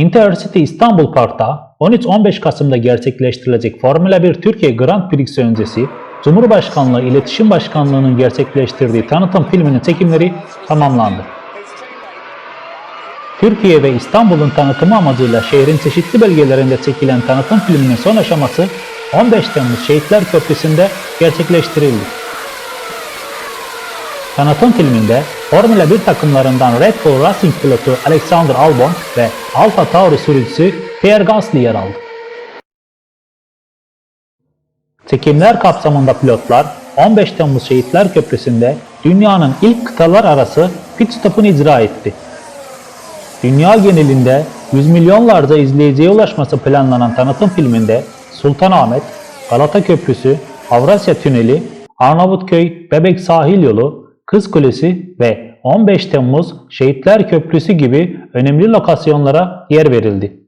Intercity İstanbul Park'ta 13-15 Kasım'da gerçekleştirilecek Formula 1 Türkiye Grand Prix öncesi Cumhurbaşkanlığı İletişim Başkanlığı'nın gerçekleştirdiği tanıtım filminin çekimleri tamamlandı. Türkiye ve İstanbul'un tanıtımı amacıyla şehrin çeşitli bölgelerinde çekilen tanıtım filminin son aşaması 15 Temmuz Şehitler Köprüsü'nde gerçekleştirildi. Tanıtım filminde Formula 1 takımlarından Red Bull Racing pilotu Alexander Albon ve Alfa Tauri sürücüsü Pierre Gasly yer aldı. Çekimler kapsamında pilotlar 15 Temmuz Şehitler Köprüsü'nde dünyanın ilk kıtalar arası pit stopunu icra etti. Dünya genelinde yüz milyonlarca izleyiciye ulaşması planlanan tanıtım filminde Sultanahmet, Galata Köprüsü, Avrasya Tüneli, Arnavutköy, Bebek Sahil Yolu, Kız Kulesi ve 15 Temmuz Şehitler Köprüsü gibi önemli lokasyonlara yer verildi.